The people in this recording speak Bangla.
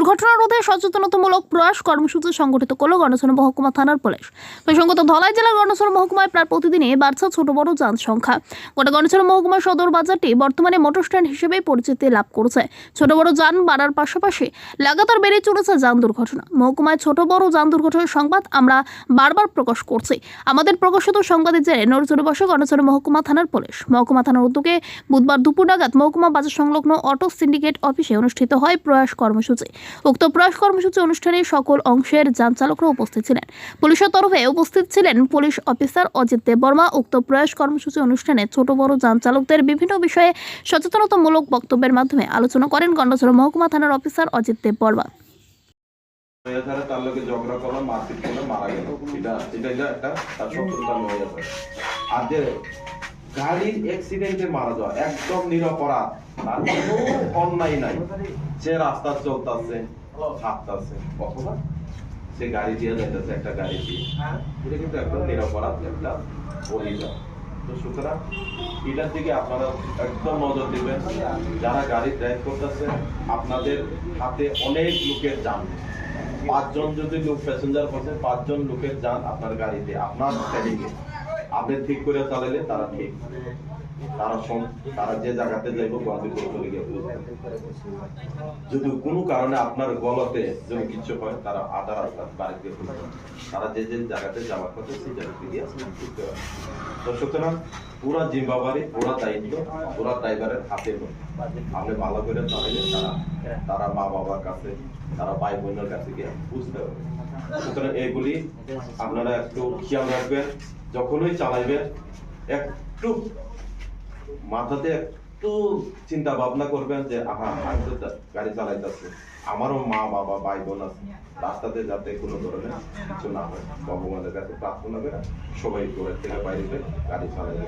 দুর্ঘটনা রোধে সচেতনতামূলক প্রয়াস, কর্মসূচি সংগঠিত করল গণসর মহকুমা থানার পুলিশ। প্রসঙ্গত, ধলাই জেলার গণসর মহকুমায় প্রায় প্রতিদিনই বাড়ছে ছোট বড় যান সংখ্যা গোটা গণসর মহকুমা সদর বাজারটি বর্তমানে মোটর স্ট্যান্ড হিসেবে পরিচিতি লাভ করেছে। ছোট বড় যান বাড়ার পাশাপাশি লাগাতার বেড়ে চলেছে যান দুর্ঘটনা। মহকুমায় ছোট বড় যান দুর্ঘটনার সংবাদ আমরা বারবার প্রকাশ করছি। আমাদের প্রকাশিত সংবাদের জেরে নড়চড়ে বসে গণসর মহকুমা থানার পুলিশ। মহকুমা থানার উদ্যোগে বুধবার দুপুর নাগাদ মহকুমা বাজার সংলগ্ন অটো সিন্ডিকেট অফিসে অনুষ্ঠিত হয় প্রয়াস কর্মসূচি। উক্ত প্রয়াস কর্মসূচি অনুষ্ঠানে সকল অংশের যান চালকরা উপস্থিত ছিলেন। পুলিশের তরফে উপস্থিত ছিলেন পুলিশ অফিসার অজিত দেববর্মা। উক্ত প্রয়াস কর্মসূচি অনুষ্ঠানে ছোট, বড় যান চালকদের বিভিন্ন বিষয়ে সচেতনতামূলক বক্তব্যের মাধ্যমে আলোচনা করেন গন্ডাছড়া মহকুমা থানার অফিসার অজিত দেববর্মা। ঝগড়া মারপিট করে মারা গেল। এটা এটা একটা তার শত্রুতা আর যে গাড়ির অ্যাক্সিডেন্টে মারা যাওয়া একদম নিরপরাধ। তার কোনো অন্যায় নাই। সে রাস্তা চলতেছে হাঁটতেছে। অথবা সে গাড়ি দিয়ে যাইতেছে একটা গাড়ি দিয়ে। এটা কিন্তু একদম নিরপরাধ একটা অভিযোগ। তো সুতরাং এটার দিকে আপনারা একদম নজর দিবেন। যারা গাড়ি ড্রাইভ করতেছে আপনাদের হাতে অনেক লোকের যান। পাঁচজন যদি লোক প্যাসেঞ্জার বসে পাঁচজন লোকের যান আপনার গাড়িতে আপনার আপনি ঠিক করে চালাইলে তারা ঠিক। তারা সম তারা যে জায়গাতে যাইব গন্তব্য চলে গিয়ে। যদি কোনো কারণে আপনার গলতে যদি কিছু হয়, তারা আধা রাস্তা বাড়িতে তারা যে যে জায়গাতে যাওয়ার কথা, সেই জায়গাতে গিয়ে তো সুতরাং পুরা জিম্বাবারি পুরা দায়িত্ব, পুরা ড্রাইভারের হাতে। আপনি ভালো করে চালাইলে তারা তারা মা বাবার কাছে, তারা ভাই বোনের কাছে গিয়ে বুঝতে পারবে সুতরাং এগুলি আপনারা একটু খেয়াল রাখবেন যখনই চালাইবেন, একটু মাথাতে একটু চিন্তা ভাবনা করবেন যে, আহা আমি তো, গাড়ি চালাইতেছি। আমারও মা, বাবা ভাই বোন আছে। রাস্তাতে যাতে কোনো ধরনের কিছু না হয়, ভগবানের কাছে প্রার্থনা করে সবাই ঘরের থেকে বাইরে গাড়ি চালাইবে